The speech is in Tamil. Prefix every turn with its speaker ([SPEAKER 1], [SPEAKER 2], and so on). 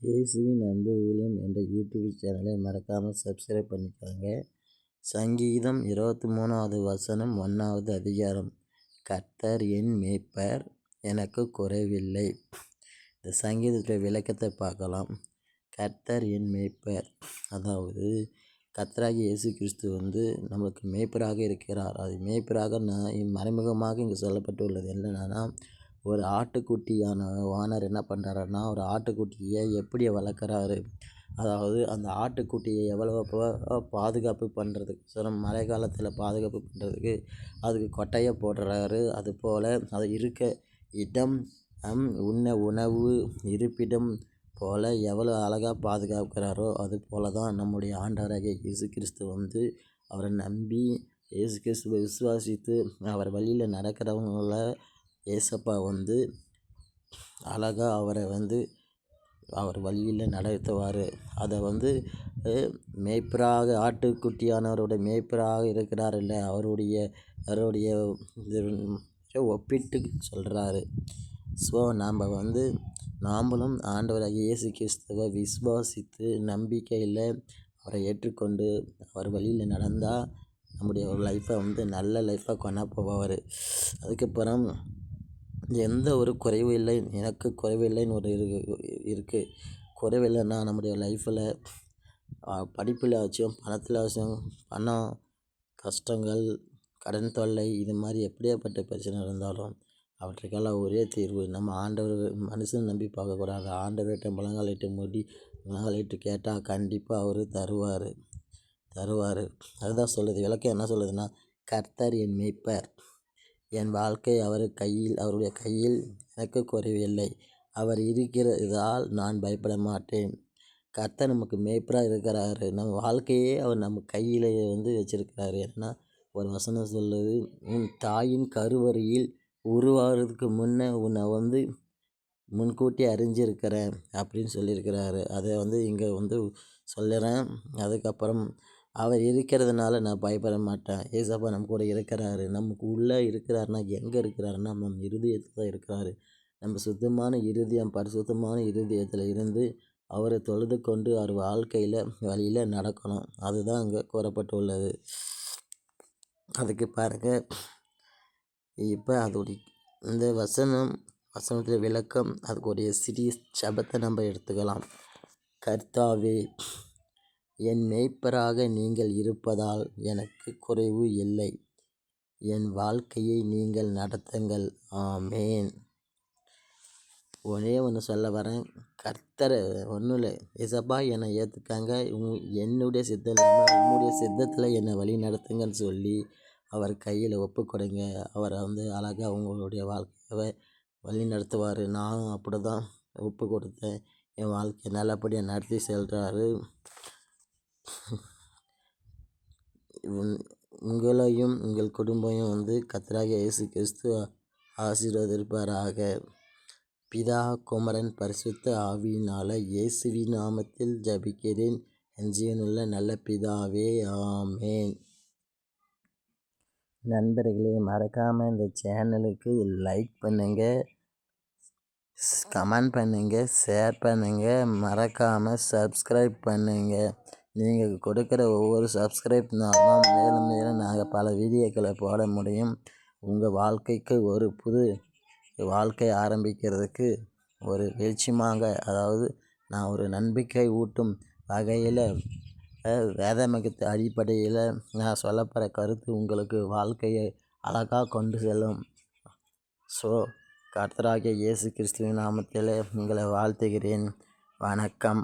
[SPEAKER 1] இயேசுவின் அன்பு ஊழியம் என்ற யூடியூப் சேனலை மறக்காமல் சப்ஸ்கிரைப் பண்ணிக்கோங்க. சங்கீதம் இருபத்தி மூணாவது வசனம் ஒன்றாவது அதிகாரம். கர்த்தர் என் மேய்ப்பர் எனக்கு குறைவில்லை. இந்த சங்கீதத்துடைய விளக்கத்தை பார்க்கலாம். கர்த்தர் என் மேய்ப்பர். அதாவது கர்த்தராகி இயேசு கிறிஸ்து வந்து நம்மளுக்கு மேய்ப்பராக இருக்கிறார். அது மேய்ப்பராக நான் மறைமுகமாக இங்கே சொல்லப்பட்டுள்ளது என்னென்னா ஒரு ஆட்டுக்குட்டியான ஓனர் என்ன பண்ணுறாருன்னா ஒரு ஆட்டுக்குட்டியை எப்படி வளர்க்குறாரு? அதாவது அந்த ஆட்டுக்குட்டியை எவ்வளோ பாதுகாப்பு பண்ணுறதுக்கு சில மழை காலத்தில் பாதுகாப்பு பண்ணுறதுக்கு அதுக்கு கொட்டையை போடுறாரு. அதுபோல் அது இருக்க இடம் உண்ண உணவு இருப்பிடம் போல் எவ்வளோ அழகாக பாதுகாக்கிறாரோ அது போல் தான் நம்முடைய ஆண்டவராகிய இயேசு கிறிஸ்து வந்து அவரை நம்பி இயேசு கிறிஸ்துவை விசுவாசித்து அவர் வழியில் நடக்கிறவங்கள ஏசப்பா வந்து அழகாக அவரை வந்து அவர் வழியில் நடத்துவார். அதை வந்து மேய்ப்பராக ஆட்டுக்குட்டியானவரோட மேய்ப்பராக இருக்கிறார் இல்லை அவருடைய அவருடைய ஒப்பிட்டு சொல்கிறாரு ஸோ நாம் வந்து நாம்மளும் ஆண்டவராகிய இயேசு கிறிஸ்துவை விசுவாசித்து நம்பிக்கையில் அவரை ஏற்றுக்கொண்டு அவர் வழியில் நடந்தால் நம்முடைய லைஃப்பை வந்து நல்ல லைஃப்பாக கொண்டா போவார் அதுக்கப்புறம் எந்த ஒரு குறைவும் இல்லை. எனக்கு குறைவு இல்லைன்னு ஒரு இருக்குது குறைவு இல்லைன்னா நம்முடைய லைஃப்பில் படிப்பில் ஆச்சும் பணத்தில் ஆச்சும் பணம் கஷ்டங்கள் கடன் தொல்லை இது மாதிரி எப்படியாப்பட்ட பிரச்சனை இருந்தாலும் அவற்றுக்கெல்லாம் ஒரே தீர்வு நம்ம ஆண்டவர் மனுஷன் நம்பி பார்க்கக்கூடாது. ஆண்டவர்கிட்ட முழங்காலிட்டு மூடி முழங்காலிட்டு கேட்டால் கண்டிப்பாக அவர் தருவார். தருவார். அதுதான் சொல்லுது. விளக்கம் என்ன சொல்லுதுன்னா கர்த்தர் என் மெய்ப்பர். என் வாழ்க்கை அவர் கையில் அவருடைய கையில் எனக்கு குறைவில்லை அவர் இருக்கிறதால் நான் பயப்பட மாட்டேன். கர்த்தர் நமக்கு மேய்ப்பராக இருக்கிறாரு. நம்ம வாழ்க்கையே அவர் நம்ம கையில் வந்து வச்சுருக்கிறாரு. ஏன்னா ஒரு வசனம் சொல்லுது உன் தாயின் கருவறையில் உருவாகிறதுக்கு முன்னே உன்னை வந்து முன்கூட்டி அறிஞ்சிருக்கிறேன் அப்படின்னு சொல்லியிருக்கிறாரு. அதை வந்து இங்கே வந்து சொல்லுறேன். அதுக்கப்புறம் அவர் இருக்கிறதுனால நான் பயப்பட மாட்டேன். ஏசப்பா நம்ம கூட இருக்கிறாரு. நமக்கு உள்ளே இருக்கிறாருன்னா எங்கே இருக்கிறாருன்னா நம்ம இருதயத்தில் தான் இருக்கிறாரு. நம்ம சுத்தமான இருதயம் பரிசுத்தமான இருதயத்தில் இருந்து அவரை தொழுது கொண்டு அவர் வாழ்க்கையில் வழியில் நடக்கணும். அதுதான் அங்கே கூறப்பட்டுள்ளது. அதுக்கு பாருங்கள் இப்போ அதோடைய இந்த வசனம் வசனத்தில் விளக்கம் அதுக்குடைய சிறிய சபத்தை நம்ம எடுத்துக்கலாம். கர்த்தாவே என் மேய்ப்பராக நீங்கள் இருப்பதால் எனக்கு குறைவு இல்லை. என் வாழ்க்கையை நீங்கள் நடத்துங்கள். ஆமேன். ஒரே ஒன்று சொல்ல வரேன். கர்த்தரை ஒன்றும் இல்லை இசப்பா என்னை ஏற்றுக்காங்க என்னுடைய சித்தம் இல்லாமல் உன்னுடைய சித்தத்தில் என்னை வழி நடத்துங்கன்னு சொல்லி அவர் கையில் ஒப்பு கொடுங்க. அவரை வந்து அழகாக உங்களுடைய வாழ்க்கையை வழி நடத்துவார். நானும் அப்படி தான் ஒப்பு கொடுத்தேன். என் வாழ்க்கையை நல்லபடியாக நடத்தி செல்கிறாரு உங்களையும் உங்கள் குடும்பமும் வந்து கத்தராக இயேசு கிறிஸ்து ஆசீர்வதிப்பாராக. பிதா குமரன் பரிசுத்த ஆவியினால இயேசுவி நாமத்தில் ஜபிக்கிறேன். என் ஜீவனுள்ள நல்ல பிதாவே ஆமேன். நண்பர்களே மறக்காமல் இந்த சேனலுக்கு லைக் பண்ணுங்கள் கமெண்ட் பண்ணுங்கள் ஷேர் பண்ணுங்கள் மறக்காமல் சப்ஸ்கிரைப் பண்ணுங்கள் நீங்கள் கொடுக்குற ஒவ்வொரு சப்ஸ்கிரைப்னால தான் மேலும் மேலும் நாங்கள் பல வீடியோக்களை போட முடியும். உங்கள் வாழ்க்கைக்கு ஒரு புது வாழ்க்கை ஆரம்பிக்கிறதுக்கு ஒரு வெளிச்சமாக அதாவது நான் ஒரு நம்பிக்கை ஊட்டும் வகையில் வேதமகத்து அடிப்படையில் நான் சொல்லப்போகிற கருத்து உங்களுக்கு வாழ்க்கையை அழகாக கொண்டு செல்லும். ஸோ கர்த்தராகிய இயேசு கிறிஸ்துவின் நாமத்தில் உங்களை வாழ்த்துகிறேன். வணக்கம்.